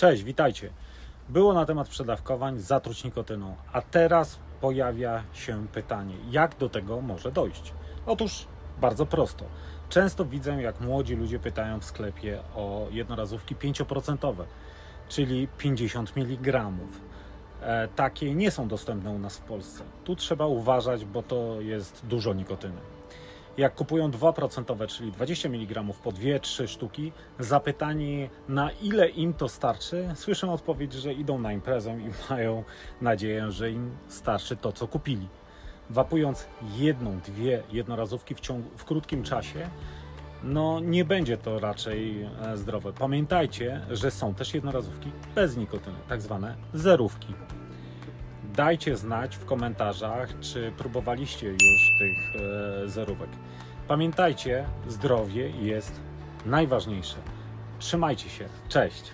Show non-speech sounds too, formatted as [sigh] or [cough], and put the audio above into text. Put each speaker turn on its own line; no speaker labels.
Cześć, witajcie. Było na temat przedawkowań, zatruć nikotyną, a teraz pojawia się pytanie, jak do tego może dojść? Otóż bardzo prosto. Często widzę, jak młodzi ludzie pytają w sklepie o jednorazówki 5%, czyli 50 mg. E, takie nie są dostępne u nas w Polsce. Tu trzeba uważać, bo to jest dużo nikotyny. Jak kupują 2%, czyli 20 mg po 2-3 sztuki, zapytani na ile im to starczy, słyszę odpowiedź, że idą na imprezę i [laughs] mają nadzieję, że im starczy to, co kupili. Wapując jedną, dwie jednorazówki w, ciągu, w krótkim czasie, no nie będzie to raczej e, zdrowe. Pamiętajcie, że są też jednorazówki bez nikotyny, tak zwane zerówki. Dajcie znać w komentarzach, czy próbowaliście już tych e, zerówek. Pamiętajcie, zdrowie jest najważniejsze. Trzymajcie się. Cześć.